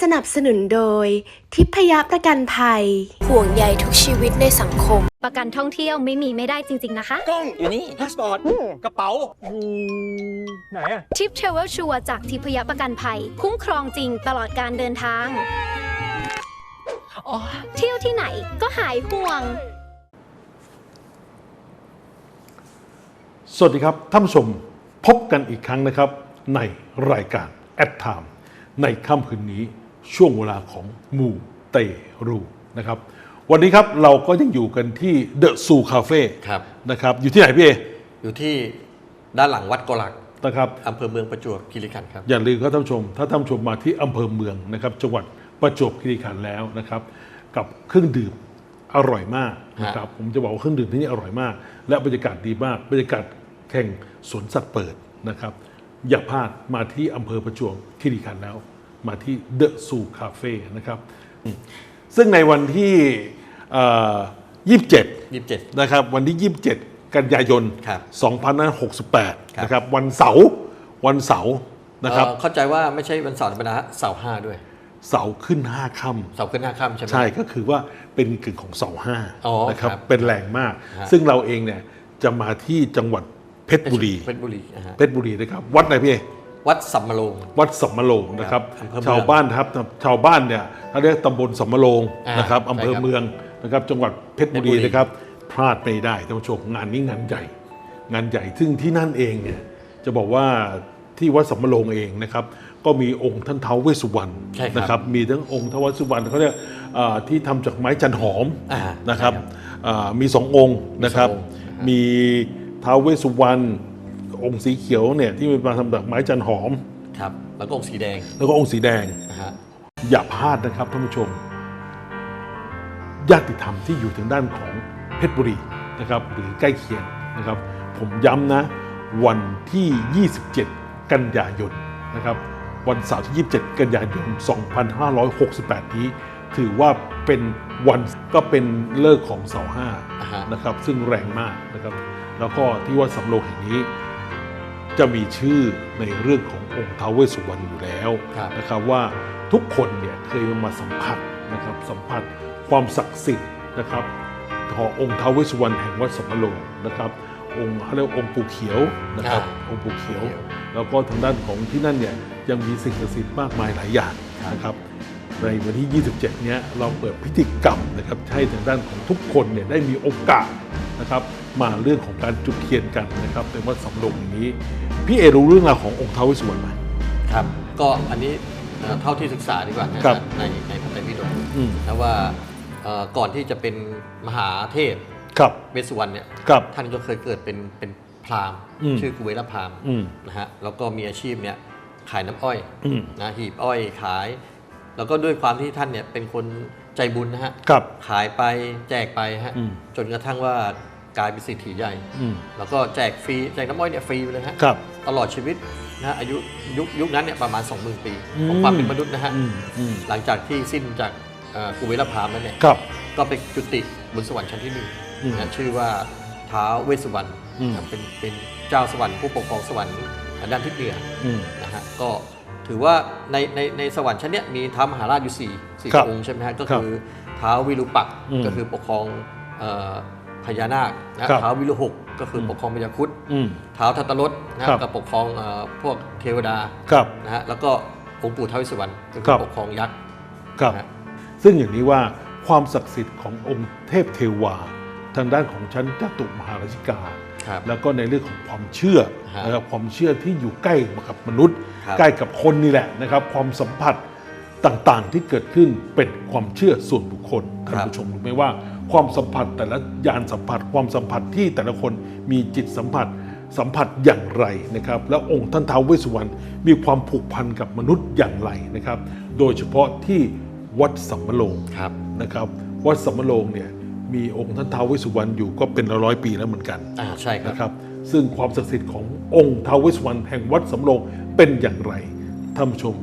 สนับสนุนโดย ทิพยประกันภัย ห่วงใยทุกชีวิตในสังคม ประกันท่องเที่ยวไม่มีไม่ได้จริง ๆ นะคะ กล้องอยู่นี่พาสปอร์ตกระเป๋าไหนอะทิปเทรเวลชัวร์จากทิพยประกันภัย คุ้มครองจริงตลอดการเดินทางเที่ยวที่ไหนก็หายห่วง สวัสดีครับท่านผู้ชมพบกันอีกครั้งนะครับ ในรายการแอดไทม์ในค่ำคืนนี้ ช่วงเวลาของมูเตรูนะครับ วันนี้ครับเราก็ยังอยู่กันที่เดอะซูคาเฟ่ครับ นะครับ อยู่ที่ไหนพี่เออยู่ที่ด้านหลังวัดกลักนะครับ อำเภอเมืองประจวบคีรีขันธ์ครับ อย่าลืมครับท่านผู้ชม ถ้าท่านผู้ชมมาที่อำเภอเมืองนะครับ จังหวัดประจวบคีรีขันธ์แล้วนะครับ กับเครื่องดื่มอร่อยมากนะครับ ผมจะบอกว่าเครื่องดื่มที่นี่อร่อยมาก และบรรยากาศดีมาก บรรยากาศแข่งสวนสัตว์เปิดนะครับ อย่าพลาดมาที่อำเภอประจวบคีรีขันธ์แล้ว มาที่เดอะซูคาเฟ่นะครับอืมซึ่งในวันที่เอ่อ27 27 นะครับ วันที่ 27 กันยายนครับ2568 นะครับ วันเสาร์ วันเสาร์นะครับเอ่อเข้าใจว่าไม่ใช่วันเสาร์ธรรมดาเสาร์ห้าด้วย เสาร์ขึ้น5ค่ำเสาร์ขึ้นหน้าค่ำใช่ไหมใช่ ก็คือว่าเป็นกึ่งของเสาห้าอ๋อนะครับครับ เป็นแรงมากฮะซึ่งเราเองเนี่ยจะมาที่จังหวัดเพชรบุรี เพชรบุรีอ่าฮะเพชรบุรีนะครับ วัดไหนพี่เอ วัดสัมมะโรงวัดสัมมะโรงนะครับอำเภอเมืองชาวบ้านครับชาวบ้านเนี่ยเขาเรียกตำบลสัมมะโรงอ่านนะครับใช่อำเภอครับเมืองนะครับจังหวัดเพชรบุรีเพชรบุรีนะครับพลาดไม่ได้ท่านผู้ชมงานนี้งานใหญ่งานใหญ่ซึ่งที่นั่นเองเนี่ยจะบอกว่าที่วัดสัมมะโรงเองนะครับก็มีองค์ท่านเท้าวเวสสุวรรณใช่ครับนะครับมีทั้งองค์ท้าวเวสสุวรรณเขาเรียกเอ่อที่ทำจากไม้จันหอมอ่านะครับใช่ครับเอ่อมีสององค์นะครับมีสององค์มีท้าวเวสสุวรรณ องค์สีเขียวเนี่ยที่มาทำจากไม้จันหอม ครับ แล้วก็องค์สีแดงแล้วก็องค์สีแดง นะฮะอย่าพลาดนะครับท่านผู้ชม ญาติธรรมที่อยู่ทางด้านของเพชรบุรีนะครับหรือใกล้เคียงนะครับ ผมย้ำนะ วันที่ 27 กันยายนนะครับวันเสาร์ที่ 27 กันยายน 2568 นี้ ถือว่าเป็นวันก็เป็นเลิกษ์ของเสาห้าอ่าฮะ นะครับซึ่งแรงมากนะครับ แล้วก็ที่วัดสำโรงแห่งนี้ จะมีชื่อในเรื่องขององค์ท้าวเวสสุวรรณอยู่แล้วครับนะครับว่าทุกคนเนี่ยเคยมาสัมผัสนะครับสัมผัสความศักดิ์สิทธิ์นะครับขององค์ท้าวเวสสุวรรณแห่งวัดสมโรงนะครับองค์เขาเรียกว่าองค์ปู่เขียวนะครับองค์ปู่เขียว แล้วก็ทางด้านของที่นั่นเนี่ยยังมีสิ่งศักดิ์สิทธิ์มากมายหลายอย่างนะครับในวันที่ 27 เนี้ยเราเปิดพิธีกรรมนะครับให้ทางด้านของทุกคนเนี่ยได้มีโอกาสนะครับ มาเรื่องของการจุดเทียนกันนะครับเป็นวัดสำโรงอย่างนี้ พี่เอรู้เรื่องราวขององค์ท้าวเวสสุวรรณไหมครับ ก็อันนี้เอ่อเท่าที่ศึกษาดีกว่านะครับในในพระไตรปิฎกอืมนะว่าเอ่อก่อนที่จะเป็นมหาเทพครับเวสสุวรรณเนี่ยครับท่านก็เคยเกิดเป็นเป็นพราหมณ์อืมชื่อกุเวรพราหมณ์อืมนะฮะแล้วก็มีอาชีพเนี่ยขายน้ำอ้อยอืมนะหีบอ้อยขาย แล้วก็ด้วยความที่ท่านเนี่ยเป็นคนใจบุญนะฮะครับขายไปแจกไปฮะอืมจนกระทั่งว่า กลายเป็นเศรษฐีใหญ่ อืม แล้วก็แจกฟรีแจกน้ำอ้อยเนี่ยฟรีไปเลยฮะครับตลอดชีวิตนะฮะอายุยุคยุคนั้นเนี่ยประมาณ 20,000 ปีอืมของความเป็นมนุษย์นะฮะอืมอืมหลังจากที่สิ้นจากเอ่อกุเวรพราหมณ์แล้วเนี่ย ครับ ก็ไปจุติบนสวรรค์ชั้นที่หนึ่งอืมนะชื่อว่าท้าวเวสสุวรรณอืม นะเป็นเป็นเจ้าสวรรค์ผู้ปกครองสวรรค์ด้านทิศเหนืออืม นะฮะก็ถือว่าในในในสวรรค์ชั้นเนี้ยมีท้าวมหาราชอยู่สี่สี่ครับองค์ใช่ไหมฮะก็ครับคือท้าววิรุปักษ์อืมก็คือปกครองเอ่อ พญานาคนะครับท้าววิรุหกก็คืออมปกครองพญาครุฑอืมท้าวทัตตรสนะครับก็ปกครองเอ่อพวกเทวดาครับนะฮะแล้วก็องค์ปู่ท้าวเวสสุวรรณก็คืครัอบปกครองยักษ์ครับนะฮะซึ่งอย่างนี้ว่าความศักดิ์สิทธิ์ขององค์เทพเทวา ทางด้านของชั้นจตุมหาราชิกาครับแล้วก็ในเรื่องของความเชื่อฮะนะครับความเชื่อที่อยู่ใกล้กับมนุษย์ครับใกล้กับคนนี่แหละนะครับ ความสัมผัสต่างๆที่เกิดขึ้นเป็นความเชื่อส่วนบุคคลท่านผู้ชมรู้ไหมว่า ความสัมผัสแต่ละยานสัมผัส ความสัมผัสที่แต่ละคนมีจิตสัมผัสสัมผัสอย่างไรนะครับ แล้วองค์ท่านท้าวเวสสุวรรณมีความผูกพันกับมนุษย์อย่างไรนะครับ โดยเฉพาะที่วัดสัมมะโรงครับนะครับ วัดสัมมะโรงเนี่ยมีองค์ท่านท้าวเวสสุวรรณอยู่ก็เป็นร้อยๆปีแล้วเหมือนกันอ่าใช่ครับนะครับซึ่งความศักดิ์สิทธิ์ขององค์ท้าวเวสสุวรรณแห่งวัดสำโรงเป็นอย่างไรท่านผู้ชม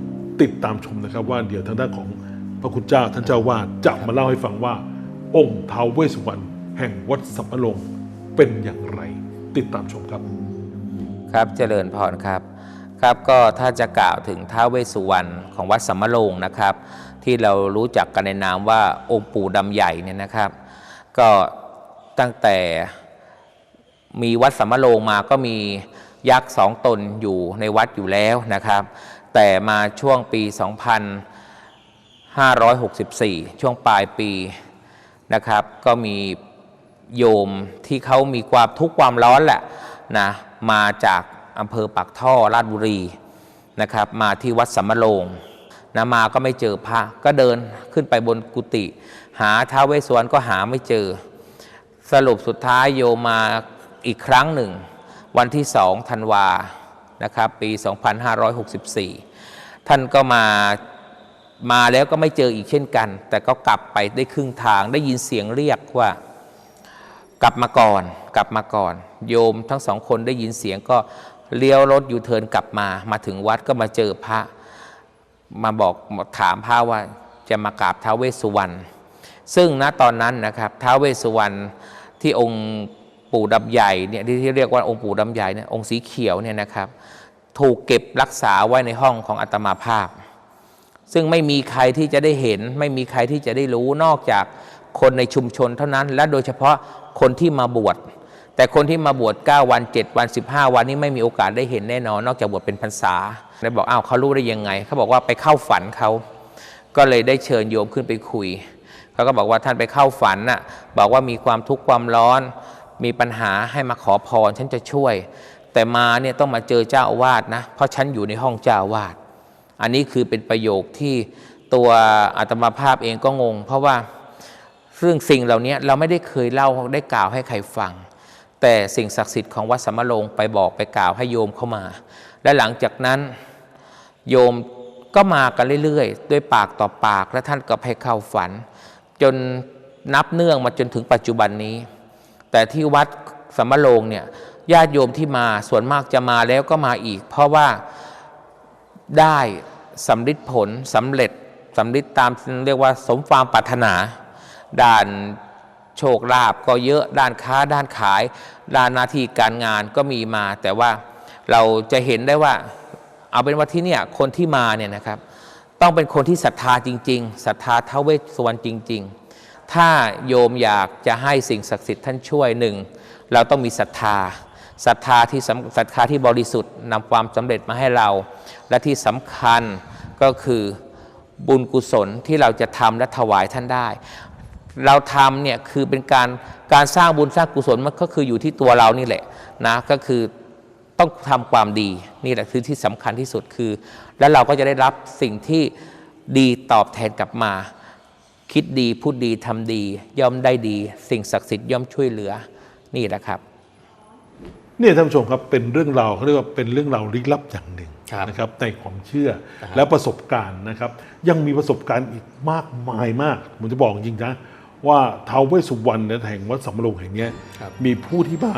ติดตามชมนะครับ ว่าเดี๋ยวทางด้านของพระคุณเจ้าท่านเจ้าวาดจะมาเล่าให้ฟังว่า องค์ท้าวเวสสุวรรณแห่งวัดสำโรงเป็นอย่างไร ติดตามชมครับ ครับเจริญพรครับ ครับก็ถ้าจะกล่าวถึงท้าวเวสสุวรรณของวัดสัมมะโรงนะครับ ที่เรารู้จักกันในนามว่าองค์ปู่ดำใหญ่เนี่ยนะครับ ก็ตั้งแต่มีวัดสัมมะโรงมาก็มียักษ์สองตนอยู่ในวัดอยู่แล้วนะครับ แต่มาช่วงปี 2564 ช่วงปลายปี นะครับ ก็มีโยมที่เขามีความทุกข์ความร้อนแหละนะมาจากอำเภอปากท่อราชบุรีนะครับมาที่วัดสัมมโรงนะมาก็ไม่เจอพระก็เดินขึ้นไปบนกุฏิหาท้าเวสวรก็หาไม่เจอ สรุปสุดท้ายโยมมาอีกครั้งหนึ่ง วันที่สองธันวานะครับปี 2564 ท่านก็มา มาแล้วก็ไม่เจออีกเช่นกัน แต่ก็กลับไปได้ครึ่งทางได้ยินเสียงเรียกว่า กลับมาก่อน กลับมาก่อน โยมทั้งสองคนได้ยินเสียงก็เลี้ยวรถยูเทิร์นกลับมา มาถึงวัดก็มาเจอพระ มาบอกถามพระว่าจะมากราบท้าวเวสสุวรรณซึ่งณตอนนั้นนะครับท้าวเวสสุวรรณที่องค์ปู่ดำใหญ่เนี่ยที่เรียกว่าองค์ปู่ดำใหญ่เนี่ยองค์สีเขียวเนี่ยนะครับ ถูกเก็บรักษาไว้ในห้องของอาตมาภาพ ซึ่งไม่มีใครที่จะได้เห็น ไม่มีใครที่จะได้รู้นอกจากคนในชุมชนเท่านั้น และโดยเฉพาะคนที่มาบวชแต่คนที่มาบวช9วัน 7 วัน 15 วันนี้ไม่มีโอกาสได้เห็นแน่นอน นอกจากบวชเป็นพรรษาเลยบอกอ้าวเขารู้ได้ยังไง เขาบอกว่าไปเข้าฝันเขา ก็เลยได้เชิญโยมขึ้นไปคุยเขาก็บอกว่าท่านไปเข้าฝันน่ะบอกว่ามีความทุกข์ความร้อน มีปัญหาให้มาขอพรฉันจะช่วย แต่มาเนี่ยต้องมาเจอเจ้าอาวาสนะเพราะฉันอยู่ในห้องเจ้าอาวาส อันนี้คือเป็นประโยคที่ตัวอาตมาภาพเองก็งง เพราะว่าซึ่องสิ่งเหล่านี้เราไม่ได้เคยเล่าได้กล่าวให้ใครฟัง แต่สิ่งศักดิ์สิทธิ์ของวัดสัมมะโรงไปบอกไปกล่าวให้โยมเข้ามา และหลังจากนั้นโยมก็มากันเรื่อยๆ ด้วยปากต่อปากและท่านก็ให้เข้าฝัน จนนับเนื่องมาจนถึงปัจจุบันนี้ แต่ที่วัดสัมมะโรงเนี่ยญาติโยมที่มาส่วนมากจะมาแล้วก็มาอีก เพราะว่า ได้สำลิดผลสำเร็จสำลิดตามเรียกว่าสมความปรารถนา ด้านโชคลาภก็เยอะด้านค้าด้านขาย ด้านหน้าที่การงานก็มีมา แต่ว่าเราจะเห็นได้ว่า เอาเป็นว่าที่เนี่ยคนที่มาเนี่ยนะครับ ต้องเป็นคนที่ศรัทธาจริงๆศรัทธาเทวเวสสวรรณจริง ๆ ถ้าโยมอยากจะให้สิ่งศักดิ์สิทธิ์ท่านช่วยหนึ่งเราต้องมีศรัทธา ศรัทธาที่ศรัทธาที่บริสุทธิ์นำความสำเร็จมาให้เรา และที่สำคัญก็คือบุญกุศลที่เราจะทำและถวายท่านได้ เราทำเนี่ยคือเป็นการการสร้างบุญสร้างกุศลมันก็คืออยู่ที่ตัวเรานี่แหละนะก็คือต้องทำความดีนี่แหละคือที่สำคัญที่สุดคือ แล้วเราก็จะได้รับสิ่งที่ดีตอบแทนกลับมา คิดดีพูดดีทำดี ย่อมได้ดี สิ่งศักดิ์สิทธิ์ย่อมช่วยเหลือนี่แหละครับ เนี่ยท่านผู้ชมครับเป็นเรื่องราวเขาเรียกว่าเป็นเรื่องราวลี้ลับอย่างหนึ่งครับนะครับในความเชื่อครับและประสบการณ์นะครับ ยังมีประสบการณ์อีกมากมายมากผมจะบอกจริงๆนะว่าท้าวเวสสุวรรณเนี่ยแห่งวัดสำโรงแห่งเนี้ยครับมีผู้ที่มา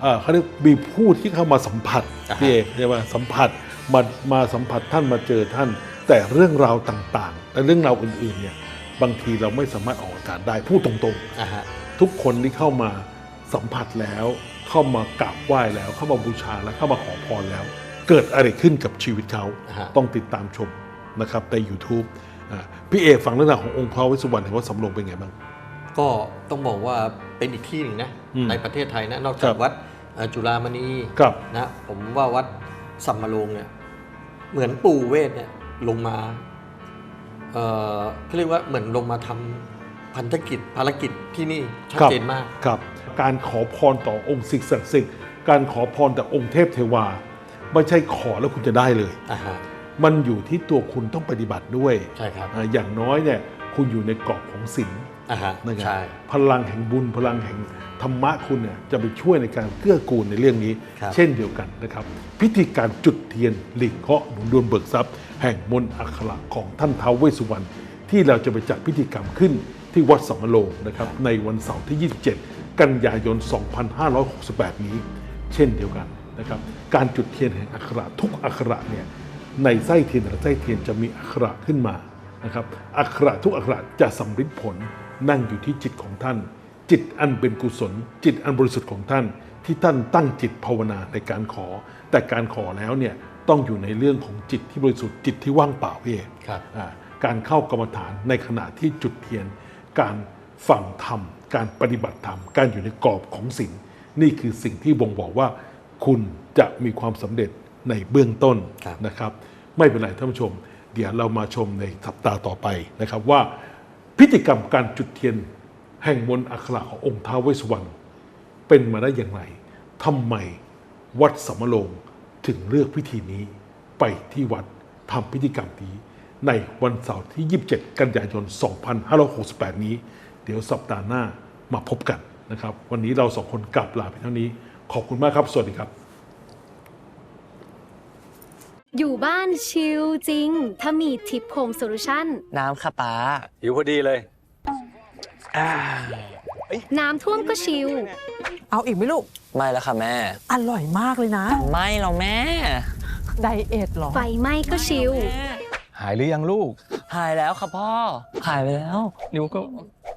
เอ่อเขาเรียกมีผู้ที่เข้ามาสัมผัสอ่าฮะ พี่เอกใช่ไหมสัมผัสมามาสัมผัสท่านมาเจอท่าน แต่เรื่องราวต่างๆ และเรื่องราวอื่นๆเนี่ยบางทีเราไม่สามารถออกอากาศได้พูดตรงๆ อ่าฮะ ทุกคนที่เข้ามาสัมผัสแล้ว เข้ามากราบไหว้แล้ว เข้ามาบูชาแล้วเข้ามาขอพรแล้ว เกิดอะไรขึ้นกับชีวิตเขาอ่าฮะต้องติดตามชมนะครับใน YouTube อ่าพี่เอกฟังเรื่องราวขององค์พระวิสุวรรณเห็นว่าสำโรงเป็นไงบ้างก็ต้องบอกว่าเป็นอีกที่หนึ่งนะอืมในประเทศไทยนะนอกครัจากบวัดเอ่อจุฬามณีครับนะผมว่าวัดสัมมาโรงเนี่ยเหมือนปู่เวทเนี่ยลงมาเอ่อเขาเรียกว่าเหมือนลงมาทำพันธกิจภารกิจที่นี่ชัดครับเจนมากครับ การขอพรต่อองค์สิ่งศักดิ์สิทธิ์การขอพรต่อองค์เทพเทวา ไม่ใช่ขอแล้วคุณจะได้เลย อ่าฮะมันอยู่ที่ตัวคุณต้องปฏิบัติด้วยใช่ครับอ่าอย่างน้อยเนี่ยคุณอยู่ในกรอบของศีล อ่าฮะนะครับใช่ พลังแห่งบุญพลังแห่งธรรมะคุณเนี่ยจะไปช่วยในการเกื้อกูลในเรื่องนี้ ครับ เช่นเดียวกันนะครับ พิธีการจุดเทียนหลีกเคราะห์หนุนดวลเบิกทรัพย์ แห่งมนต์อัคระของท่านท้าวเวสสุวรรณที่เราจะไปจัดพิธีกรรมขึ้นที่วัดสัมมโลงนะครับในวันเสาร์ที่ 27 กันยายน 2568 นี้ เช่นเดียวกันนะครับ การจุดเทียนแห่งอักขระทุกอักขระเนี่ยในไส้เทียนแต่ละไส้เทียนจะมีอักขระขึ้นมานะครับอักขระทุกอักขระจะสำฤทธิ์ผลนั่งอยู่ที่จิตของท่าน จิตอันเป็นกุศล จิตอันบริสุทธิ์ของท่าน ที่ท่านตั้งจิตภาวนาในการขอ แต่การขอแล้วเนี่ยต้องอยู่ในเรื่องของจิตที่บริสุทธิ์จิตที่ว่างเปล่าเองครับอ่าการเข้ากรรมฐานในขณะที่จุดเทียนการ ฟังธรรม การปฏิบัติธรรม การอยู่ในกรอบของสิ่งนี่คือสิ่งที่บ่งบอกว่า คุณจะมีความสำเร็จในเบื้องต้นครับนะครับ ไม่เป็นไรท่านผู้ชม เดี๋ยวเรามาชมในสัปดาห์ต่อไปนะครับว่าพิธีกรรมการจุดเทียน แห่งมนต์อัคราขององค์ท้าวเวสสวรรณเป็นมาได้อย่างไรทำไมวัดสมโรงถึงเลือกพิธีนี้ไปที่วัดทำพิธีกรรมนี้ในวันเสาร์ที่ 27 กันยายน 2568 นี้ เดี๋ยวสัปดาห์หน้ามาพบกันนะครับ วันนี้เราสองคนกลับลาไปเท่านี้ ขอบคุณมากครับ สวัสดีครับ อยู่บ้านชิลจริง ถ้ามีทิปโฮมโซลูชันน้ำค่ะป้าหิวพอดีเลยน้ำท่วมก็ชิล เอาอีกไหมลูก ไม่แล้วค่ะแม่ อร่อยมากเลยนะ ไม่เราแม่ ไดเอทเหรอ ไฟไหม้ก็ชิล หายหรือยังลูก หายแล้วค่ะพ่อ หายไปแล้ว นิ้วก็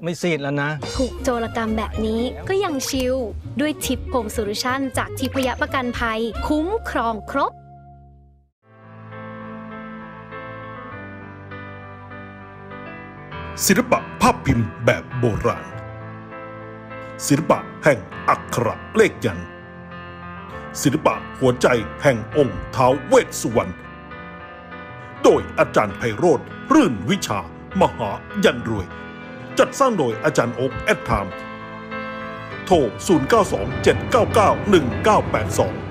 ไม่ซีดแล้วนะ ถูกโจรกรรมแบบนี้ก็ยังชิลด้วยทิปโฮมโซลูชันจากทิพยประกันภัย คุ้มครองครบศิลปะภาพพิมพ์แบบโบราณ ศิลปะแห่งอักขระเลขยันต์ศิลปะหัวใจแห่งองค์ท้าวเวสสุวรรณ โดยอาจารย์ไพโรธรื่นวิชามหายันรวย จัดสร้างโดยอาจารย์โอ๊กแอดไทม์โทร 092 799 1982